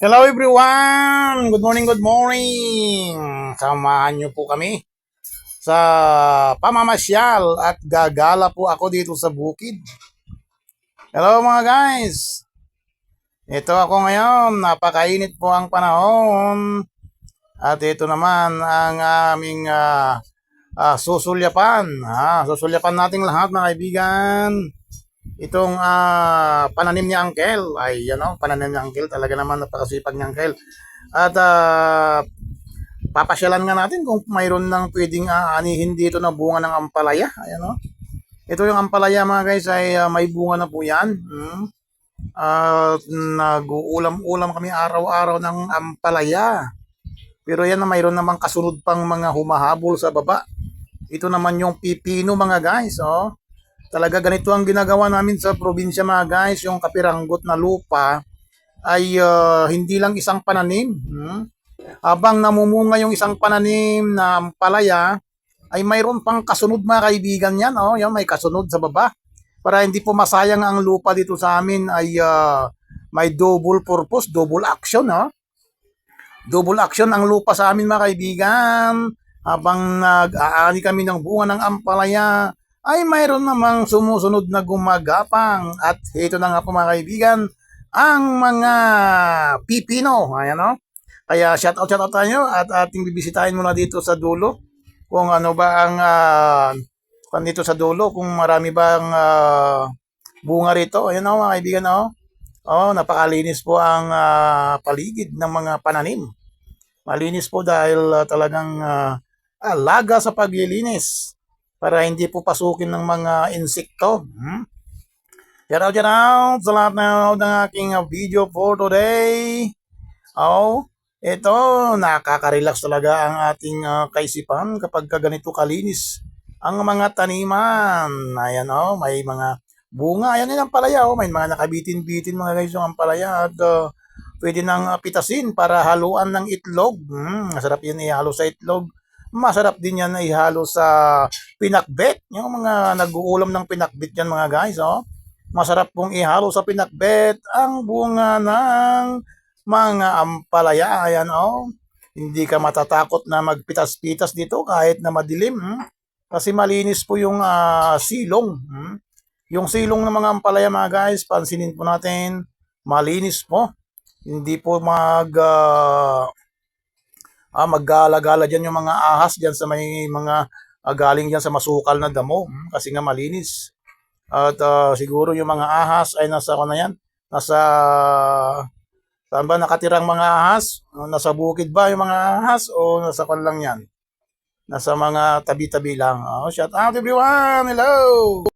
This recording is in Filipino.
Hello everyone! Good morning, good morning! Samahan niyo po kami sa pamamasyal at gagala po ako dito sa bukid. Hello mga guys! Ito ako ngayon, napakainit po ang panahon. At ito naman ang aming ah, ah, susulyapan. Ah, susulyapan nating lahat mga kaibigan itong ah, pananim ni Uncle ay ano, pananim ni Uncle talaga naman napakasipag ni Uncle. At ah, papasyalan nga natin kung mayroon nang pwedeng aanihin dito na bunga ng ampalaya. Ayan o. Ito yung ampalaya mga guys ay ah, may bunga na po yan. Hmm. At nag-uulam-ulam kami araw-araw ng ampalaya. Pero yan na mayroon namang kasunod pang mga humahabol sa baba. Ito naman yung pipino mga guys. Oh. Talaga ganito ang ginagawa namin sa probinsya mga guys, yung kapiranggot na lupa ay ah, hindi lang isang pananim. Hmm? Habang namumunga yung isang pananim na palaya, ay mayroon pang kasunod mga kaibigan yan. Oh, yan may kasunod sa baba. Para hindi po masayang ang lupa dito sa amin ay ah, may double purpose, double action. Oh. Double action ang lupa sa amin mga kaibigan. Habang nag-aani kami ng bunga ng ampalaya, ay mayroon namang sumusunod na gumagapang. At ito na nga po mga kaibigan, ang mga pipino. Ayan o. Kaya shout out, shout out tayo at ating bibisitahin muna dito sa dulo. Kung ano ba ang uh, dito sa dulo, kung marami bang ah, bunga rito. Ayan o mga kaibigan o. Oh, napakalinis po ang ah, paligid ng mga pananim. Malinis po dahil ah, talagang ah, alaga sa paglilinis para hindi po pasukin ng mga insekto. Hmm? Shout out, shout out sa lahat na ng aking uh, video for today. Oh, ito, nakaka-relax talaga ang ating uh, kaisipan kapag ka ganito kalinis ang mga taniman. Ayan oh, may mga bunga. Ayan yan ang palaya oh, may mga nakabitin-bitin mga guys yung ampalaya at uh, pwede nang pitasin para haluan ng itlog. Hmm, masarap yan ihalo sa itlog. Masarap din yan na ihalo sa pinakbet. Yung mga nag-uulam ng pinakbet yan mga guys. Oh. Masarap pong ihalo sa pinakbet ang bunga ng mga ampalaya. Ayan oh. Hindi ka matatakot na magpitas-pitas dito kahit na madilim. Hmm? Kasi malinis po yung ah, silong. Hmm? Yung silong ng mga ampalaya mga guys, pansinin po natin, malinis po. Hindi po mag ah, ah, maggala-gala dyan yung mga ahas dyan sa may mga ah, galing dyan sa masukal na damo hmm, kasi nga malinis. At ah, siguro yung mga ahas ay nasa ano na yan, nasa saan ba nakatirang mga ahas? Nasa bukid ba yung mga ahas o nasa kan lang yan? Nasa mga tabi-tabi lang. Oh, shout out everyone! Hello!